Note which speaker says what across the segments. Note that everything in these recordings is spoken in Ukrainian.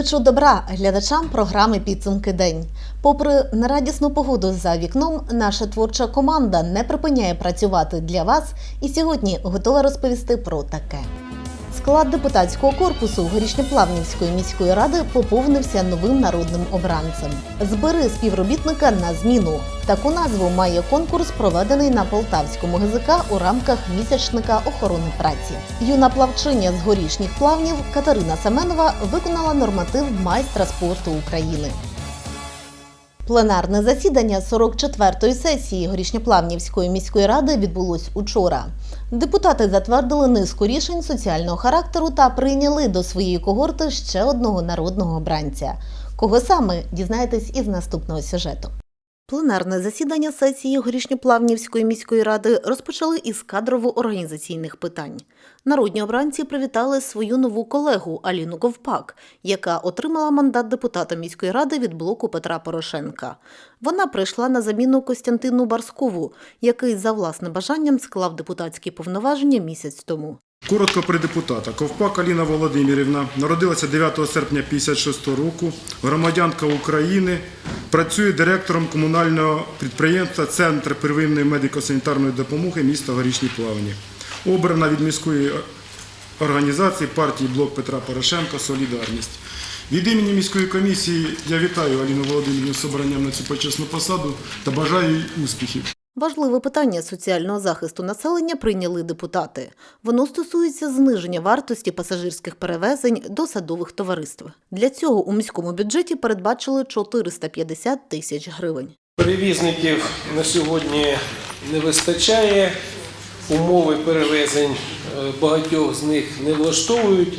Speaker 1: Зичу добра глядачам програми Підсумки день. Попри нерадісну погоду за вікном, наша творча команда не припиняє працювати для вас і сьогодні готова розповісти про таке. Склад депутатського корпусу Горішньоплавнівської міської ради поповнився новим народним обранцем. Збери співробітника на зміну. Таку назву має конкурс, проведений на Полтавському ГЗК у рамках місячника охорони праці. Юна плавчиня з горішніх плавнів Катерина Семенова виконала норматив майстра спорту України. Пленарне засідання 44-ї сесії Горішньоплавнівської міської ради відбулось учора. Депутати затвердили низку рішень соціального характеру та прийняли до своєї когорти ще одного народного обранця. Кого саме дізнаєтесь із наступного сюжету. Пленарне засідання сесії Горішньоплавнівської міської ради розпочали із кадрово-організаційних питань. Народні обранці привітали свою нову колегу Аліну Ковпак, яка отримала мандат депутата міської ради від блоку Петра Порошенка. Вона прийшла на заміну Костянтину Барскову, який за власним бажанням склав депутатські повноваження місяць тому.
Speaker 2: Коротко про депутата. Ковпак Аліна Володимирівна народилася 9 серпня 56 року, громадянка України, працює директором комунального підприємства Центр первинної медико-санітарної допомоги міста Горішні Плавні. Обрана від міської організації партії Блок Петра Порошенка Солідарність. Від імені міської комісії я вітаю Аліну Володимирівну з обранням на цю почесну посаду та бажаю їй успіхів.
Speaker 1: Важливе питання соціального захисту населення прийняли депутати. Воно стосується зниження вартості пасажирських перевезень до садових товариств. Для цього у міському бюджеті передбачили 450 тисяч гривень.
Speaker 3: Перевізників на сьогодні не вистачає. Умови перевезень е, багатьох з них не влаштовують,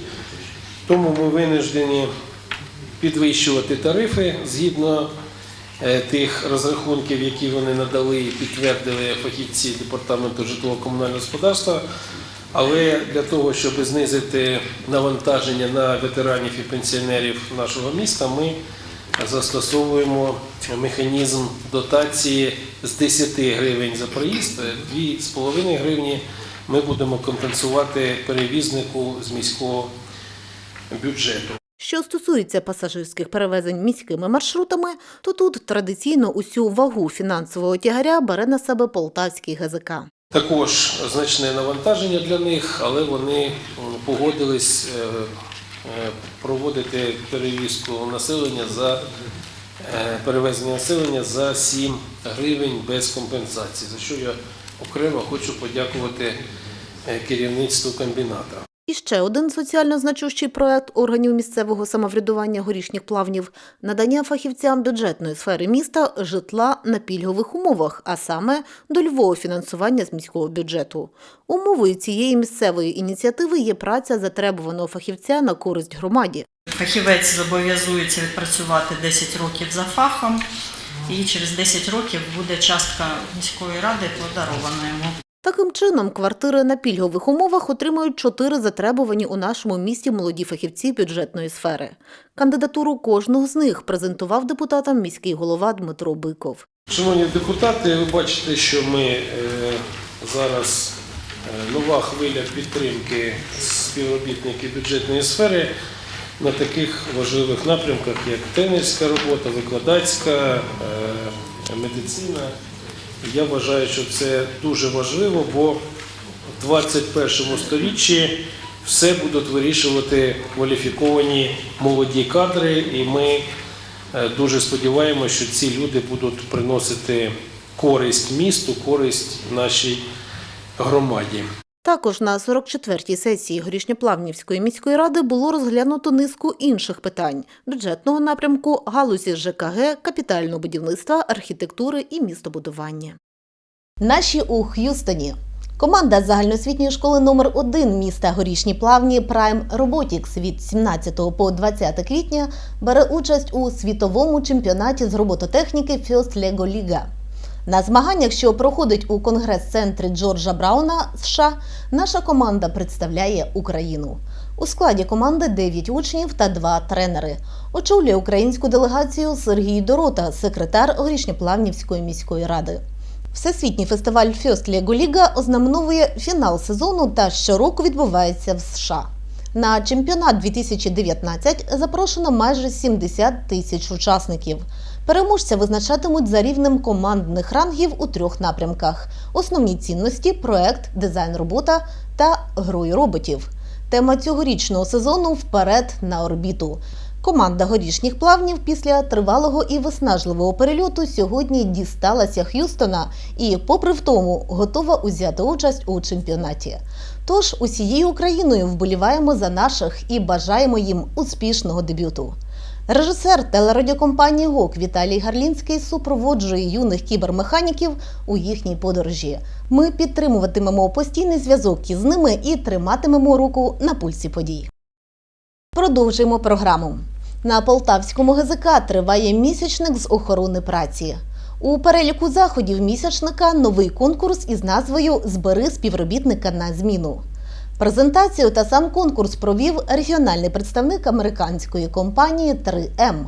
Speaker 3: тому ми винуждені підвищувати тарифи згідно е, тих розрахунків, які вони надали і підтвердили фахівці департаменту житлово-комунального господарства. Але для того, щоб знизити навантаження на ветеранів і пенсіонерів нашого міста, ми застосовуємо механізм дотації з 10 гривень за проїзд, 2,5 гривні ми будемо компенсувати перевізнику з міського бюджету.
Speaker 1: Що стосується пасажирських перевезень міськими маршрутами, то тут традиційно усю вагу фінансового тягаря бере на себе полтавський ГЗК.
Speaker 3: Також значне навантаження для них, але вони погодились е, е, проводити перевізку населення за е, перевезення населення за 7 гривень без компенсації, за що я окремо хочу подякувати е, керівництву комбіната.
Speaker 1: І ще один соціально значущий проект органів місцевого самоврядування горішніх плавнів – надання фахівцям бюджетної сфери міста житла на пільгових умовах, а саме дольового фінансування з міського бюджету. Умовою цієї місцевої ініціативи є праця затребуваного фахівця на користь громаді.
Speaker 4: Фахівець зобов'язується відпрацювати 10 років за фахом, і через 10 років буде частка міської ради подарована йому.
Speaker 1: Таким чином, квартири на пільгових умовах отримують чотири затребувані у нашому місті молоді фахівці бюджетної сфери. Кандидатуру кожного з них презентував депутатам міський голова Дмитро Биков.
Speaker 3: Шановні депутати, ви бачите, що ми е, зараз е, нова хвиля підтримки співробітників бюджетної сфери на таких важливих напрямках, як тренерська робота, викладацька, е, медицина. Я вважаю, що це дуже важливо, бо в 21 сторіччі все будуть вирішувати кваліфіковані молоді кадри, і ми Е, Дуже сподіваємося, що ці люди будуть приносити користь місту, користь нашій громаді.
Speaker 1: Також на 44-й сесії Горішньоплавнівської міської ради було розглянуто низку інших питань – бюджетного напрямку, галузі ЖКГ, капітального будівництва, архітектури і містобудування. Наші у Х'юстоні. Команда загальноосвітньої школи номер 1 міста Горішні Плавні Prime Robotics від 17 по 20 квітня бере участь у світовому чемпіонаті з робототехніки First Lego Liga. На змаганнях, що проходить у конгрес-центрі Джорджа Брауна США, наша команда представляє Україну. У складі команди 9 учнів та 2 тренери. Очолює українську делегацію Сергій Дорота, секретар Горішньоплавнівської міської ради. Всесвітній фестиваль First Lego Liga ознаменовує фінал сезону та щороку відбувається в США. На чемпіонат 2019 запрошено майже 70 тисяч учасників. Переможця визначатимуть за рівнем командних рангів у трьох напрямках: основні цінності, проект, дизайн робота та грою роботів. Тема цьогорічного сезону вперед на орбіту. Команда горішніх плавнів після тривалого і виснажливого перельоту сьогодні дісталася Х'юстона і, попри втому, готова узяти участь у чемпіонаті. Тож усією Україною вболіваємо за наших і бажаємо їм успішного дебюту. Режисер телерадіокомпанії ГОК Віталій Гарлінський супроводжує юних кібермеханіків у їхній подорожі. Ми підтримуватимемо постійний зв'язок із ними і триматимемо руку на пульсі подій. Продовжуємо програму. На Полтавському ГЗК триває місячник з охорони праці. У переліку заходів місячника новий конкурс із назвою Збери співробітника на зміну. Презентацію та сам конкурс провів регіональний представник американської компанії 3М.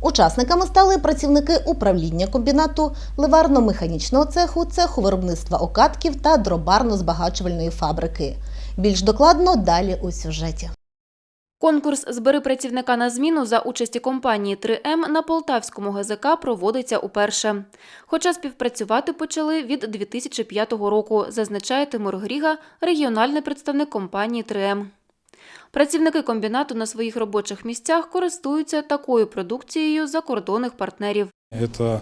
Speaker 1: Учасниками стали працівники управління комбінату, ливарно-механічного цеху, цеху виробництва окатків та дробарно-збагачувальної фабрики. Більш докладно далі у сюжеті.
Speaker 5: Конкурс «Збери працівника на зміну» за участі компанії 3М на Полтавському ГЗК проводиться уперше. Хоча співпрацювати почали від 2005 року, зазначає Тимур Гріга, регіональний представник компанії 3М. Працівники комбінату на своїх робочих місцях користуються такою продукцією закордонних партнерів.
Speaker 6: Это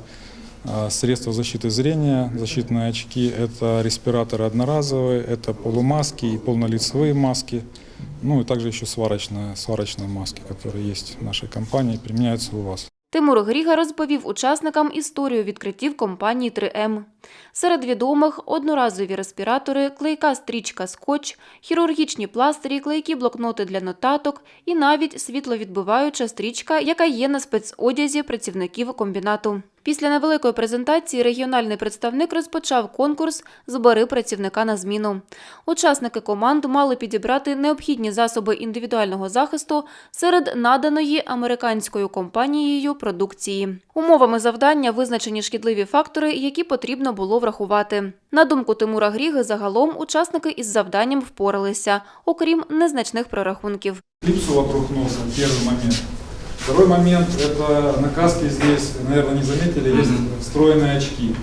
Speaker 6: а, средства защиты зрения, защитные очки, это респираторы одноразовые, это полумаски и полнолицевые маски, ну и также еще сварочные, сварочные маски, которые есть в нашей компании, применяются у вас.
Speaker 5: Тимур Гріга розповів учасникам історію відкриттів компанії 3М. Серед відомих – одноразові респіратори, клейка стрічка скотч, хірургічні пластирі, клейкі блокноти для нотаток і навіть світловідбиваюча стрічка, яка є на спецодязі працівників комбінату. Після невеликої презентації регіональний представник розпочав конкурс «Збери працівника на зміну». Учасники команд мали підібрати необхідні засоби індивідуального захисту серед наданої американською компанією продукції. Умовами завдання визначені шкідливі фактори, які потрібно було врахувати. На думку Тимура Гріги, загалом учасники із завданням впоралися, окрім незначних прорахунків.
Speaker 6: Клипсу вокруг носа, первый момент. Второй момент, это на каске здесь, наверное, не заметили, есть встроенные очки.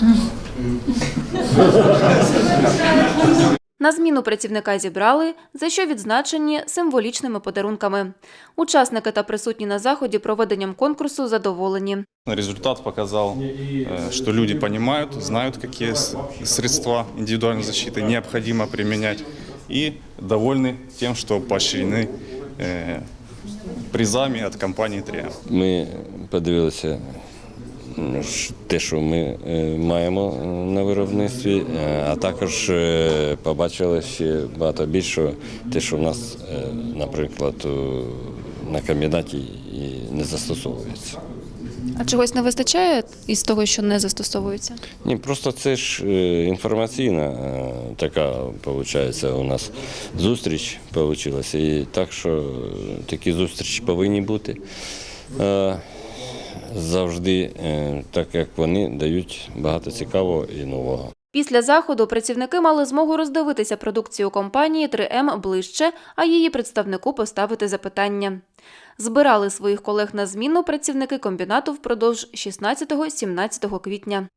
Speaker 5: На зміну працівника зібрали, за що відзначені символічними подарунками. Учасники та присутні на заході проведенням конкурсу задоволені.
Speaker 7: Результат показал, э, что люди понимают, знают, какие с- средства индивидуальной защиты необходимо применять, и довольны тем, что поощрены э, призами от компании 3М.
Speaker 8: Ми подивилися м, ш- те, що ми е, маємо е, на виробництві, е, а також побачили ще багато більше, те, що в нас, наприклад, на комбінаті і не застосовується.
Speaker 5: А чогось не вистачає із того, що не застосовується?
Speaker 8: Ні, просто це ж інформаційна така, виходить, у нас зустріч вийшла. І так, що такі зустрічі повинні бути завжди, е, так як вони дають багато цікавого і нового.
Speaker 5: Після заходу працівники мали змогу роздивитися продукцію компанії 3М ближче, а її представнику поставити запитання. Збирали своїх колег на зміну працівники комбінату впродовж 16-17 квітня.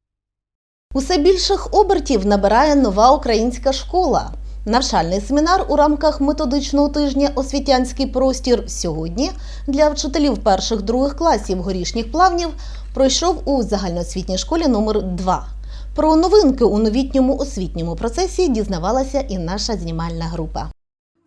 Speaker 1: Усе більших обертів набирає нова українська школа. Навчальний семінар у рамках методичного тижня Освітянський простір сьогодні для вчителів перших-других класів горішніх плавнів пройшов у загальноосвітній школі номер 2 Про новинки у новітньому освітньому процесі дізнавалася і наша знімальна група.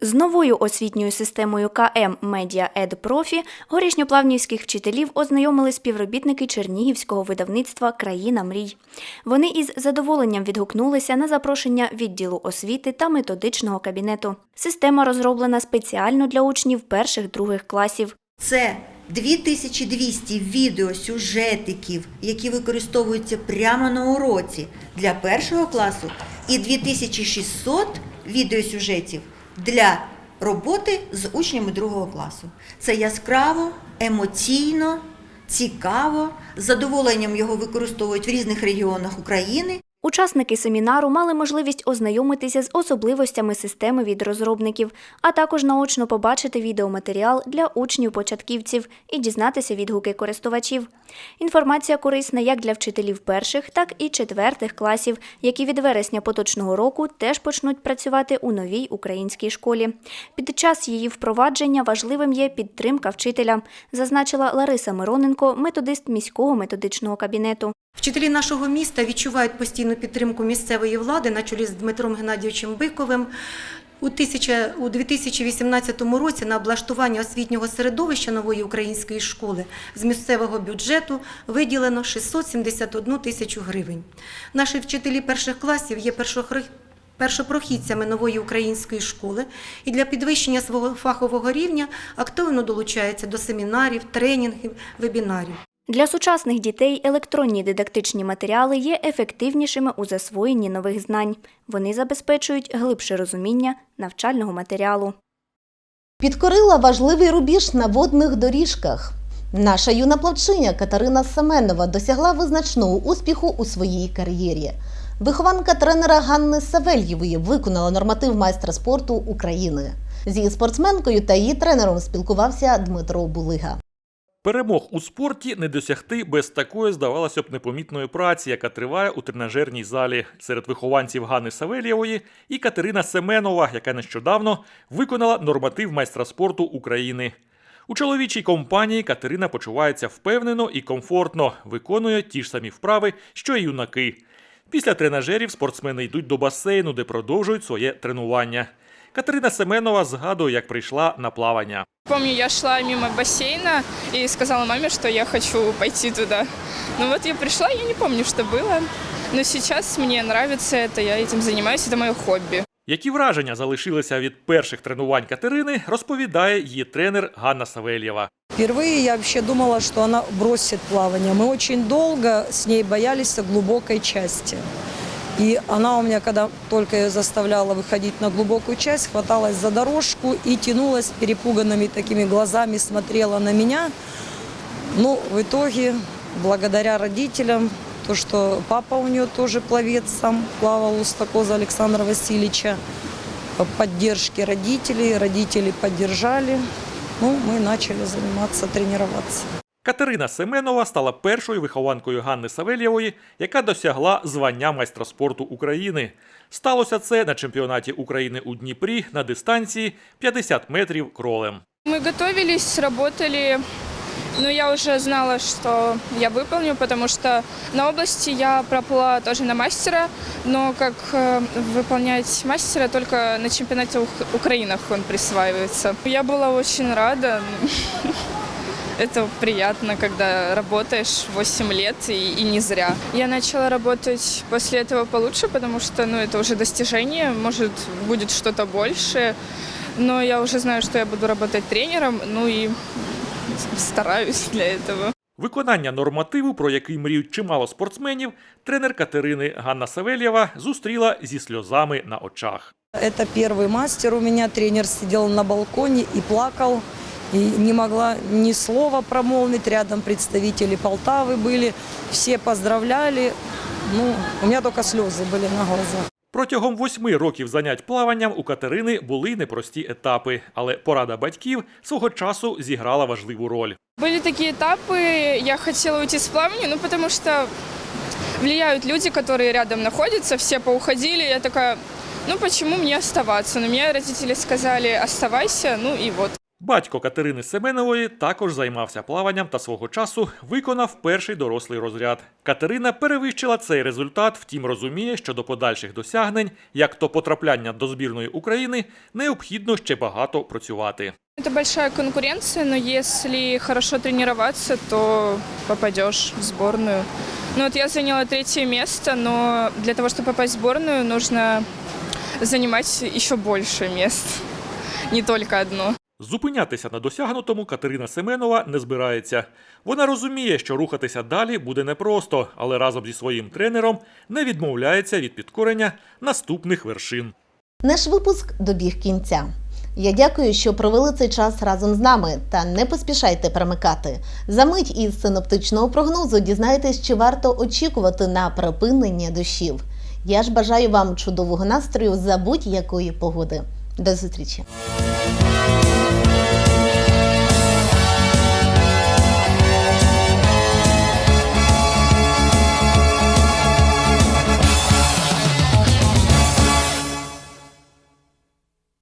Speaker 9: З новою освітньою системою КМ Медіа Ед Профі горішньоплавнівських вчителів ознайомили співробітники чернігівського видавництва Країна мрій. Вони із задоволенням відгукнулися на запрошення відділу освіти та методичного кабінету. Система розроблена спеціально для учнів перших-других класів.
Speaker 10: Це 2200 відеосюжетиків, які використовуються прямо на уроці для першого класу, і 2600 відеосюжетів для роботи з учнями другого класу. Це яскраво, емоційно, цікаво. З задоволенням його використовують в різних регіонах України.
Speaker 9: Учасники семінару мали можливість ознайомитися з особливостями системи від розробників, а також наочно побачити відеоматеріал для учнів-початківців і дізнатися відгуки користувачів. Інформація корисна як для вчителів перших, так і четвертих класів, які від вересня поточного року теж почнуть працювати у новій українській школі. Під час її впровадження важливим є підтримка вчителя, зазначила Лариса Мироненко, методист міського методичного кабінету.
Speaker 11: Вчителі нашого міста відчувають постійну підтримку місцевої влади на чолі з Дмитром Геннадійовичем Биковим. У, 2018 році на облаштування освітнього середовища нової української школи з місцевого бюджету виділено 671 тисячу гривень. Наші вчителі перших класів є першопрохідцями нової української школи і для підвищення свого фахового рівня активно долучаються до семінарів, тренінгів, вебінарів.
Speaker 9: Для сучасних дітей електронні дидактичні матеріали є ефективнішими у засвоєнні нових знань. Вони забезпечують глибше розуміння навчального матеріалу.
Speaker 1: Підкорила важливий рубіж на водних доріжках. Наша юна плавчиня Катерина Семенова досягла визначного успіху у своїй кар'єрі. Вихованка тренера Ганни Савельєвої виконала норматив майстра спорту України. З її спортсменкою та її тренером спілкувався Дмитро Булига.
Speaker 12: Перемог у спорті не досягти без такої, здавалося б, непомітної праці, яка триває у тренажерній залі серед вихованців Ганни Савельєвої і Катерина Семенова, яка нещодавно виконала норматив майстра спорту України. У чоловічій компанії Катерина почувається впевнено і комфортно, виконує ті ж самі вправи, що й юнаки. Після тренажерів спортсмени йдуть до басейну, де продовжують своє тренування. Катерина Семенова згадує, як прийшла на плавання.
Speaker 13: Помню, я шла мимо бассейна и сказала маме, что я хочу пойти туда. Ну вот я пришла, я не помню, что было. Но сейчас мне нравится это, я этим занимаюсь, это мое хобби.
Speaker 12: Які враження залишилися від перших тренувань Катерини, розповідає її тренер Ганна Савельєва.
Speaker 14: Впервые я вообще думала, что она бросит плавание. Мы очень долго с ней боялись глубокой части. И она у меня, когда только ее заставляла выходить на глубокую часть, хваталась за дорожку и тянулась перепуганными такими глазами, смотрела на меня. Ну, в итоге, благодаря родителям, то, что папа у нее тоже пловец сам плавал у Стакоза Александра Васильевича, по поддержке родителей, родители поддержали. Ну, мы начали заниматься, тренироваться.
Speaker 12: Катерина Семенова стала першою вихованкою Ганни Савельєвої, яка досягла звання майстра спорту України. Сталося це на чемпіонаті України у Дніпрі на дистанції 50 метрів кролем.
Speaker 13: Мы готовились, работали, но я уже знала, что я выполню, потому что на области я проплыла тоже на мастера, но как э, выполнять мастера только на чемпионате Ух- Украины он присваивается. Я была очень рада. Это приятно, когда работаешь 8 лет и, и не зря. Я начала работать после этого получше, потому что ну, это уже достижение, может, будет что-то большее. Но я уже знаю, что я буду работать тренером, ну и стараюсь для этого.
Speaker 12: Виконання нормативу, про який мріють чимало спортсменів, тренер Катерини Ганна Савельєва зустріла зі сльозами на очах.
Speaker 14: Это первый мастер у меня. Тренер сидел на балконе и плакал. И не могла ни слова промолвить. Рядом представители Полтавы были. Все поздравляли. Ну, у меня только слезы были на глазах.
Speaker 12: Протягом восьми років занять плаванням у Катерини були непрості етапи, але порада батьків свого часу зіграла важливу роль.
Speaker 13: Были такие этапы, я хотела уйти с плавания, ну потому что влияют люди, которые рядом находятся, все поуходили, я такая, ну почему мне оставаться? Но мне родители сказали, оставайся, ну и вот.
Speaker 12: Батько Катерини Семенової також займався плаванням та свого часу виконав перший дорослий розряд. Катерина перевищила цей результат, втім розуміє, що до подальших досягнень, як то потрапляння до збірної України, необхідно ще багато працювати.
Speaker 13: Это большая конкуренция, но если хорошо тренироваться, то попадешь в сборную. Ну вот я заняла третье место, но для того, чтобы попасть в сборную, нужно занимать еще больше мест, не только одно.
Speaker 12: Зупинятися на досягнутому Катерина Семенова не збирається. Вона розуміє, що рухатися далі буде непросто, але разом зі своїм тренером не відмовляється від підкорення наступних вершин.
Speaker 1: Наш випуск добіг кінця. Я дякую, що провели цей час разом з нами. Та не поспішайте перемикати. За мить із синоптичного прогнозу дізнаєтесь, чи варто очікувати на припинення дощів. Я ж бажаю вам чудового настрою за будь-якої погоди. До зустрічі!